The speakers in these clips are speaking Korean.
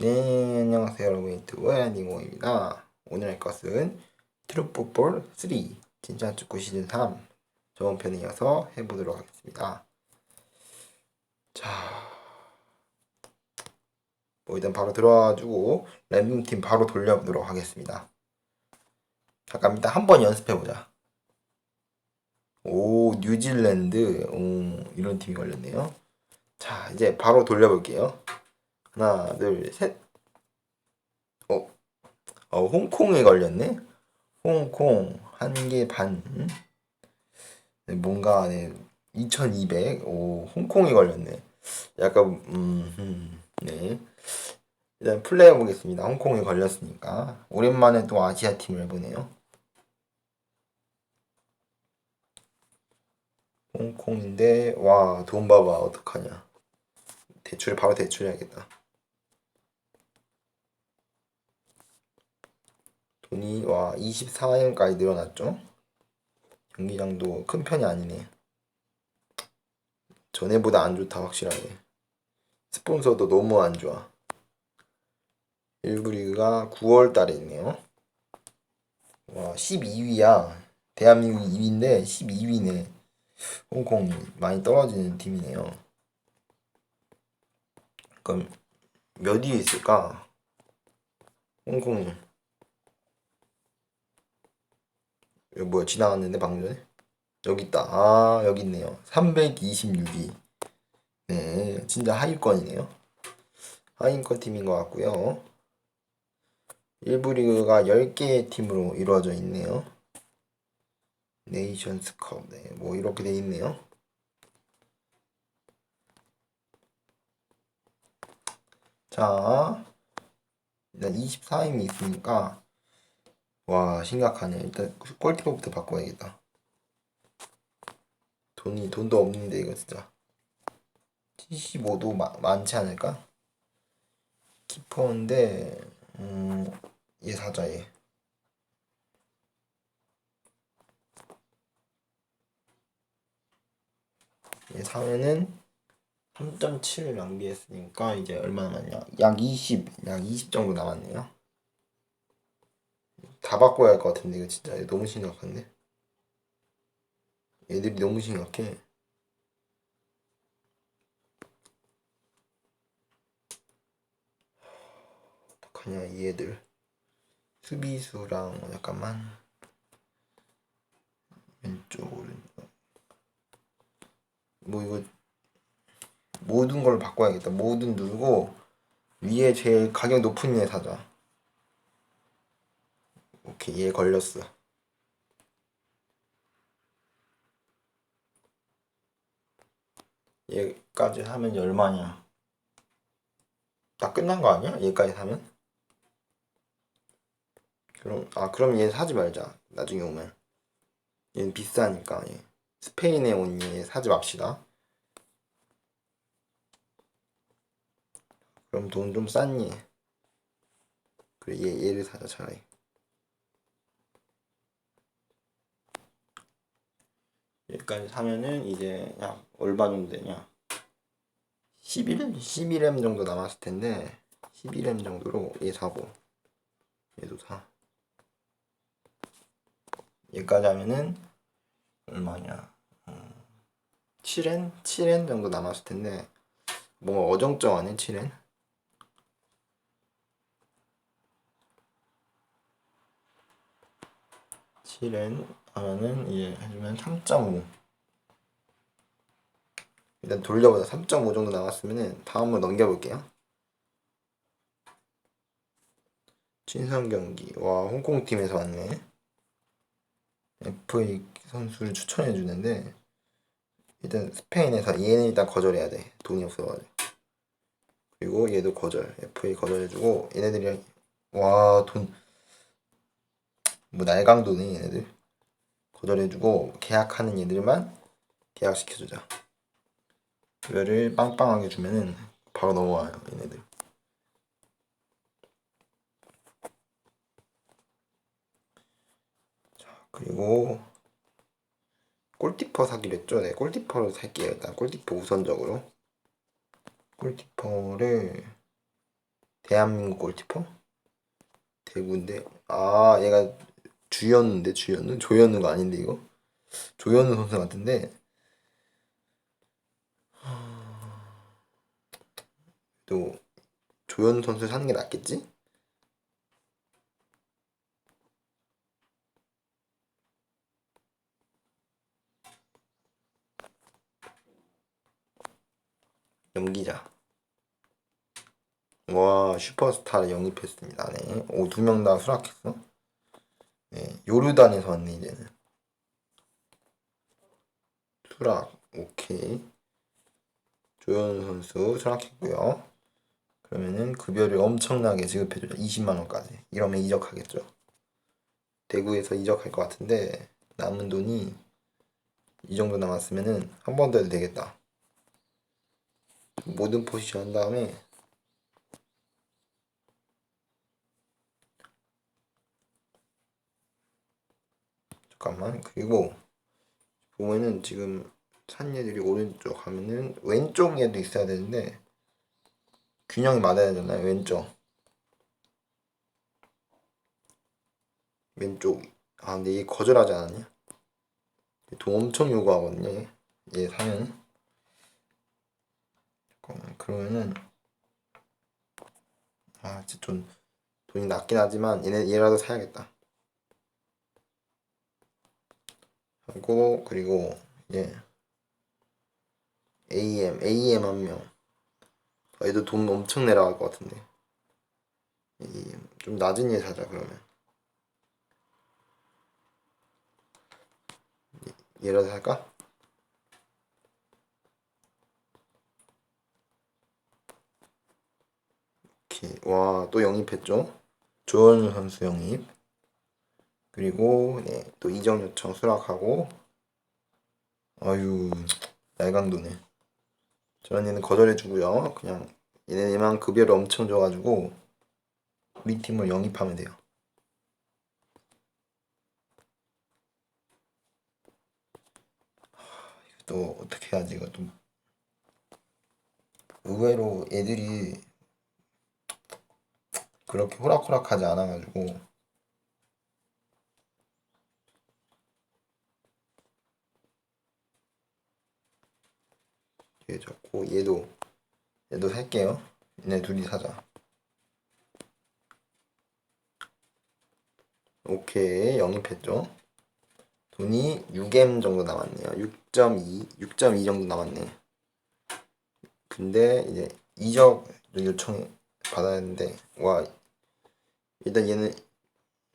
네, 안녕하세요 여러분 유튜브 랜딩공입니다. 오늘 할 것은 트루풋볼 3 진짜 축구 시즌 3 저번 편에 이어서 해보도록 하겠습니다. 자, 뭐 일단 바로 들어와가지고 랜딩 팀 바로 돌려보도록 하겠습니다. 잠깐 일단 한번 연습해보자. 오, 뉴질랜드, 오, 이런 팀이 걸렸네요. 자, 이제 바로 돌려볼게요. 하나, 둘, 셋. 어, 어 홍콩에 걸렸네. 홍콩 한 개 반. 네, 뭔가 네, 2,200. 오, 홍콩에 걸렸네. 약간 음, 음, 네. 일단 플레이 해 보겠습니다. 홍콩에 걸렸으니까 오랜만에 또 아시아 팀을 해보네요. 홍콩인데 와 돈 봐봐 어떡하냐. 대출 바로 대출해야겠다. 돈이 와 24em까지 늘어났죠? 경기장도 큰 편이 아니네. 전에보다 안 좋다 확실하게. 스폰서도 너무 안 좋아. 일부 리그가 9월 달에 있네요. 와 12위야. 대한민국 2위인데 12위네. 홍콩이 많이 떨어지는 팀이네요. 그럼 몇 위에 있을까? 홍콩이 여기 뭐야? 지나갔는데 방금 전에? 여기 있다. 아 여기 있네요. 326위 네 진짜 하위권이네요. 하위권 팀인 것 같고요. 일부 리그가 10개의 팀으로 이루어져 있네요. 네이션스컵. 네, 뭐 이렇게 돼 있네요. 자 일단 24임이 있으니까 와 심각하네. 일단 꼴티퍼부터 바꿔야겠다. 돈이 돈도 없는데 이거 진짜. 75도 마, 많지 않을까? 키퍼인데 음 얘 사자 얘. 얘 사면은 3.7을 낭비했으니까 이제 얼마나 남았냐? 약 20, 약 20 정도 남았네요 다 바꿔야 할 것 같은데 이거 진짜. 너무 심각한데? 애들이 너무 심각해. 어떡하냐 이 애들. 수비수랑 잠깐만. 왼쪽 오른쪽. 뭐 이거 모든 걸 바꿔야겠다. 모든 누르고 위에 제일 가격 높은 애 사자 오케이 얘 걸렸어. 얘까지 하면 얼마냐 다 끝난 거 아니야? 얘까지 사면? 그럼 아 그럼 얘 사지 말자. 나중에 오면. 얘는 비싸니까 얘. 스페인에 온 얘 사지 맙시다. 그럼 돈 좀 싼니? 그래 얘 얘를 사자 차라리 여기까지 사면은 이제 약 얼마 정도 되냐 11? 11M 정도 남았을 텐데 11M 정도로 얘 사고 얘도 사 얘까지 하면은 얼마냐 음, 7N? 7N 정도 남았을 텐데 뭔가 어정쩡하네 7N 7N 하면은 이제 해주면 3.5 일단 돌려보자. 3.5 정도 나왔으면은 다음으로 넘겨볼게요. 친선 경기. 와 홍콩 팀에서 왔네. FA 선수를 추천해 주는데 일단 스페인에서 얘는 일단 거절해야 돼. 돈이 없어가지고. 그리고 얘도 거절. FA 거절해주고 얘네들이 와돈 뭐 날강도네 얘네들 거절해주고 계약하는 얘들만 계약시켜주자. 그거를 빵빵하게 주면은 바로 넘어와요 얘네들. 자 그리고 골키퍼 사기로 했죠? 네 골키퍼를 살게요 일단. 골키퍼 우선적으로. 골키퍼를 대한민국 골키퍼? 대구인데? 아 얘가 주현우인데 주현우? 조현우가 아닌데 이거? 조현우 선수 같은데 또 조현우 선수 사는 게 낫겠지? 넘기자. 와 슈퍼스타를 영입했습니다. 네. 오두 명 다 수락했어. 네 요르단에서 왔네 이제는. 수락 오케이. 조현우 선수 수락했고요. 그러면은 급여를 엄청나게 지급해주죠. 20만 원까지. 이러면 이적하겠죠. 대구에서 이적할 것 같은데 남은 돈이 이 정도 남았으면은 한 번 더 해도 되겠다. 모든 포지션 한 다음에 잠깐만. 그리고 보면은 지금 산 얘들이 오른쪽 하면은 왼쪽에도 있어야 되는데 균형이 맞아야 되잖아요 왼쪽. 왼쪽. 아 근데 얘 거절하지 않았냐? 돈 엄청 요구하거든요 얘, 얘 사면. 잠깐만 그러면은 아 진짜 좀 돈이 낮긴 하지만 얘네 얘라도 사야겠다 하고 그리고 이제 AM AM 한명. 아, 얘도 돈 엄청 내려갈 것 같은데. AM 좀 낮은 얘 사자 그러면. 얘- 얘라도 살까? 오케이. 와 또 영입했죠? 조현우 선수 영입 그리고 네, 또 이적 요청 수락하고. 아유 날강도네. 저런 얘는 거절해주고요. 그냥 얘네만 급여를 엄청 줘가지고 우리 팀을 영입하면 돼요. 또 어떻게 해야지? 이거 좀 의외로 애들이 그렇게 호락호락하지 않아가지고 얘 잡고 얘도 얘도 살게요. 얘네 둘이 사자. 오케이 영입했죠. 돈이 6M 정도 남았네요. 6.2 6.2 정도 남았네. 근데 이제 이적 요청 받아야 하는데 와 일단 얘는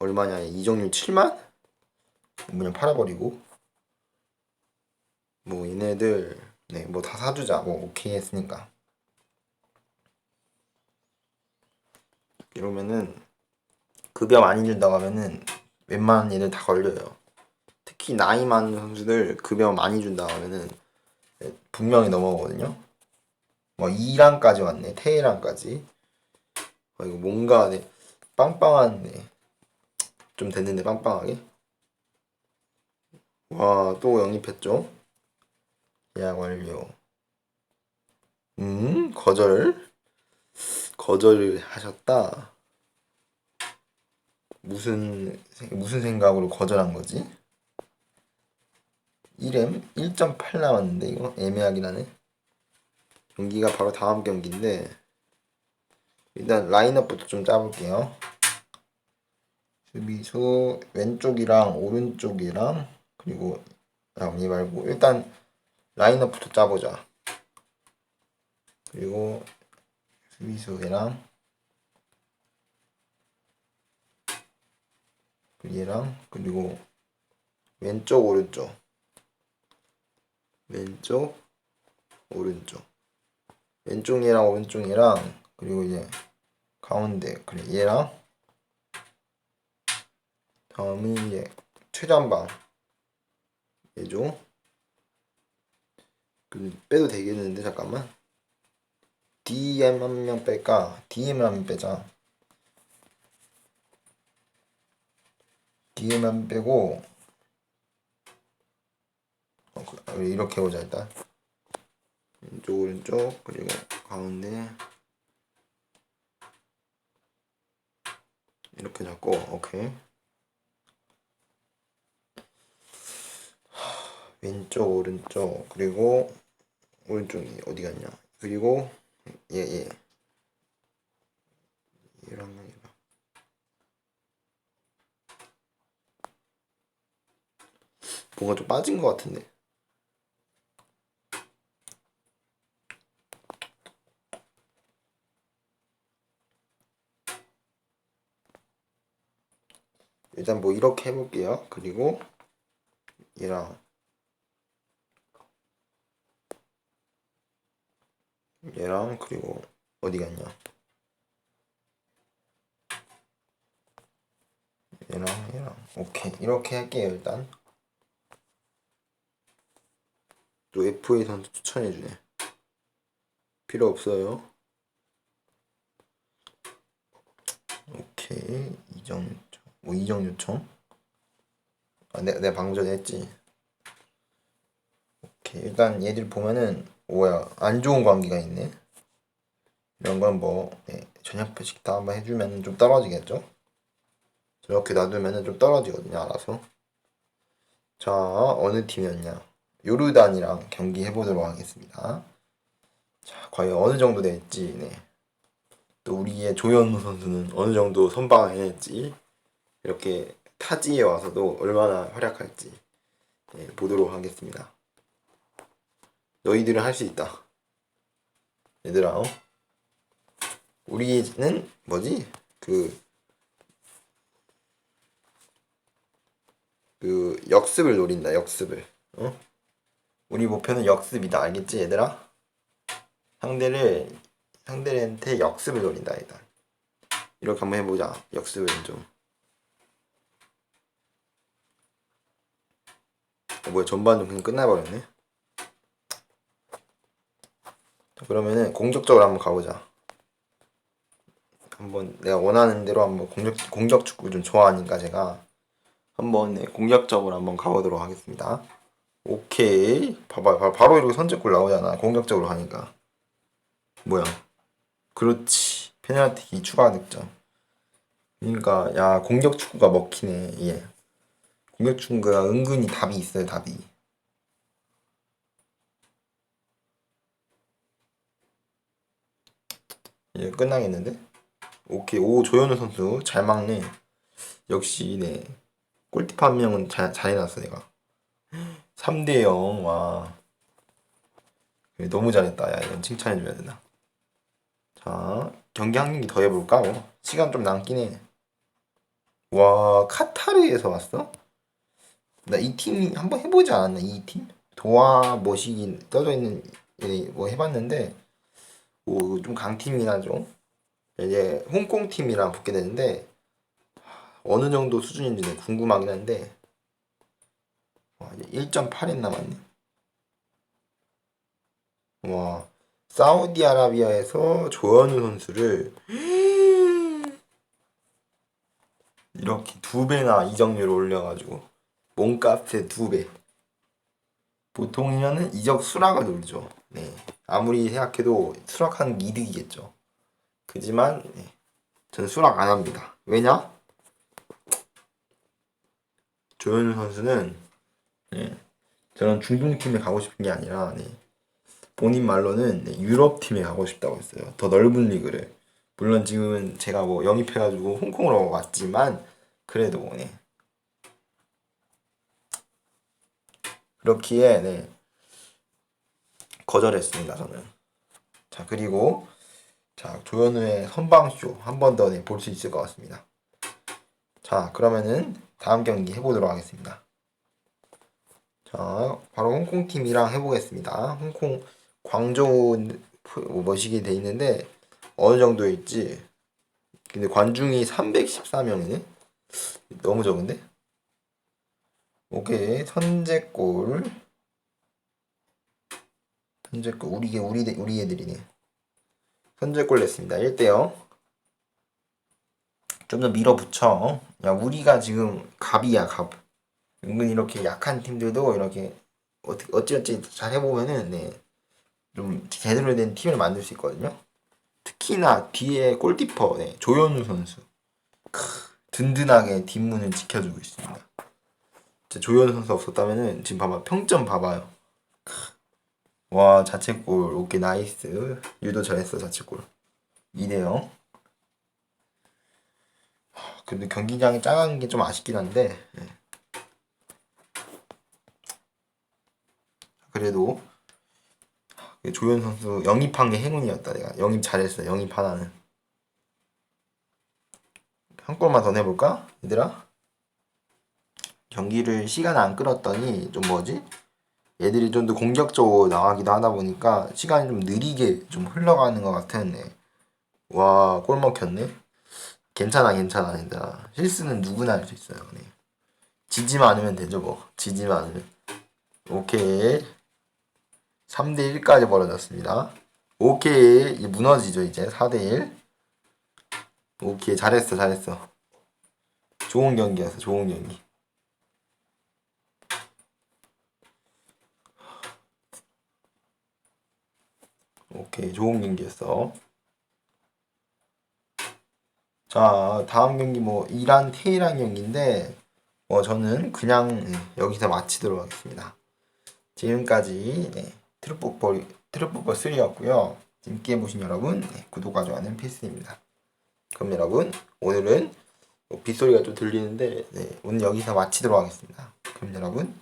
얼마냐 이적률 7만? 그냥 팔아버리고 뭐 얘네들 네, 뭐 다 사주자. 뭐 오케이 했으니까. 이러면은 급여 많이 준다고 하면은 웬만한 얘들 다 걸려요. 특히 나이 많은 선수들 급여 많이 준다고 하면은 분명히 넘어가거든요. 뭐 2랑까지 왔네. 테이랑까지. 어, 이거 뭔가 네, 빵빵한 네. 좀 됐는데 빵빵하게. 와, 또 영입했죠. 예약 완료. 음, 거절? 거절을 하셨다. 무슨, 생- 무슨 생각으로 거절한 거지? 1M? 1.8 남았는데, 이거? 애매하긴 하네. 경기가 바로 다음 경기인데, 일단 라인업부터 좀 짜볼게요. 수비수, 왼쪽이랑 오른쪽이랑, 그리고, 아, 이 말고, 일단, 라인업부터 짜보자. 그리고 수비수애랑 얘랑 그리고 왼쪽 오른쪽. 왼쪽 오른쪽. 왼쪽 얘랑 오른쪽 얘랑 그리고 이제 가운데 그래 얘랑 다음은 이제 최전방. 얘죠 그 빼도 되겠는데 잠깐만. DM 한 명 뺄까? DM 한명 빼자. DM 한 명 빼고 어, 그- 우리 이렇게 해보자 일단. 왼쪽 오른쪽 그리고 가운데. 이렇게 잡고 오케이 왼쪽 오른쪽 그리고 오른쪽이 어디 갔냐? 그리고 얘얘 얘랑 얘랑 뭔가 좀 빠진 것 같은데. 일단 뭐 이렇게 해볼게요. 그리고 얘랑 얘랑 그리고 어디 갔냐? 얘랑 얘랑 오케이 이렇게 할게요 일단. 또 FA 선수 추천해주네. 필요 없어요. 오케이 이정 요청 뭐 이정 요청 아 내가, 내가 방금 전에 했지 오케이 일단 얘들 보면은 뭐야 안 좋은 관계가 있네? 이런 건뭐 네, 저녁 다 한번 해주면 좀 떨어지겠죠? 저렇게 놔두면은 좀 떨어지거든요 알아서. 자 어느 팀이었냐? 요르단이랑 경기 해보도록 하겠습니다. 자 과연 어느 정도 될지 네. 또 우리의 조현우 선수는 어느 정도 선방을 해낼지 이렇게 타지에 와서도 얼마나 활약할지 예, 보도록 하겠습니다. 너희들은 할 수 있다. 얘들아, 어? 우리는 뭐지? 그, 그 역습을 노린다. 역습을. 어? 우리 목표는 역습이다. 알겠지, 얘들아? 상대를 상대한테 역습을 노린다 일단 이렇게 한번 해보자 역습을 좀 어, 뭐야 전반전 그냥 끝나버렸네 자, 그러면은 공격적으로 한번 가보자. 한번 내가 원하는 대로 한번 공격 공격 축구 좀 좋아하니까 제가 한번 네, 공격적으로 한번 가보도록 하겠습니다. 오케이. 봐봐 봐 바로 이렇게 선제골 나오잖아. 공격적으로 가니까. 뭐야? 그렇지. 페널티 추가 득점. 그러니까 야 공격 축구가 먹히네. 예. 공격 축구가 은근히 답이 있어요 답이 예 끝나겠는데 오케이 오 조현우 선수 잘 막네 역시 네 골키퍼 한 명은 잘, 잘 해놨어 내가 3대 0와 너무 잘했다 야 이건 칭찬해줘야 되나 자, 경기 한 경기 더 해볼까? 뭐. 시간 좀 남긴 해. 와, 카타르에서 왔어? 나 이 팀 한번 해보지 않았나? 이 팀? 도화 머시기 떠져 있는 얘뭐 해봤는데, 오, 좀 강팀이긴 하죠. 이제 홍콩 팀이랑 붙게 되는데, 어느 정도 수준인지 궁금하긴 한데, 와, 이제 1.8엔 남았네. 와. 사우디아라비아에서 조현우 선수를 이렇게 두 배나 이적료를 올려가지고 몸값의 두 배. 보통이면은 이적 수락을 노리죠. 네. 아무리 생각해도 수락하는 게 이득이겠죠. 그지만 네. 저는 수락 안 합니다. 왜냐? 조현우 선수는 네. 저는 중동 팀에 가고 싶은 게 아니라 네. 본인 말로는 네, 유럽 팀에 가고 싶다고 했어요. 더 넓은 리그를. 물론 지금은 제가 뭐 영입해가지고 홍콩으로 왔지만 그래도 네. 그렇기에 네. 거절했습니다 저는. 자 그리고 자 조현우의 선방쇼 한 번 더 볼 수 있을 것 같습니다. 자 그러면은 다음 경기 해보도록 하겠습니다. 자 바로 홍콩 팀이랑 해보겠습니다. 홍콩 광저우 머시기 돼 있는데 어느 정도일지 근데 관중이 314명이네 너무 적은데 오케이. 선제골 선제골 우리 우리 우리 애들이네. 선제골 냈습니다. 1대0 좀 더 밀어붙여. 야 우리가 지금 갑이야 갑. 은근 이렇게 약한 팀들도 이렇게 어찌어찌 잘 해보면은 네. 좀 제대로 된 팀을 만들 수 있거든요. 특히나 뒤에 골키퍼 네, 조현우 선수. 크, 든든하게 뒷문을 지켜주고 있습니다. 조현 선수 없었다면은 지금 봐봐. 평점 봐봐요. 와 자책골. 오케이 나이스. 유도 잘했어 자책골. 2대0 근데 경기장이 작은 게 좀 아쉽긴 한데 예. 그래도 조현 선수 영입한 게 행운이었다 내가. 영입 잘했어 영입 하나는. 한 골만 더 내볼까? 얘들아 경기를 시간 안 끌었더니 좀 뭐지? 얘들이 좀 더 공격적으로 나가기도 하다 보니까 시간이 좀 느리게 좀 흘러가는 것 같은 네. 와골 먹혔네. 괜찮아 괜찮아 괜찮아 실수는 누구나 할 수 있어요 네. 지지만 않으면 되죠 뭐. 지지만 않으면. 오케이. 3대 1까지 벌어졌습니다. 오케이. 무너지죠 이제. 4대 1 오케이. 잘했어 잘했어. 좋은 경기였어 좋은 경기 오케이 좋은 경기였어. 자 다음 경기 뭐 이란 테이란 경기인데 뭐 저는 그냥 네, 여기서 마치도록 하겠습니다. 지금까지 네, 트루풋볼 트루풋볼 3였고요. 재밌게 보신 여러분 네, 구독과 좋아요는 필수입니다. 그럼 여러분 오늘은 뭐 빗소리가 좀 들리는데 네, 오늘 여기서 마치도록 하겠습니다. 그럼 여러분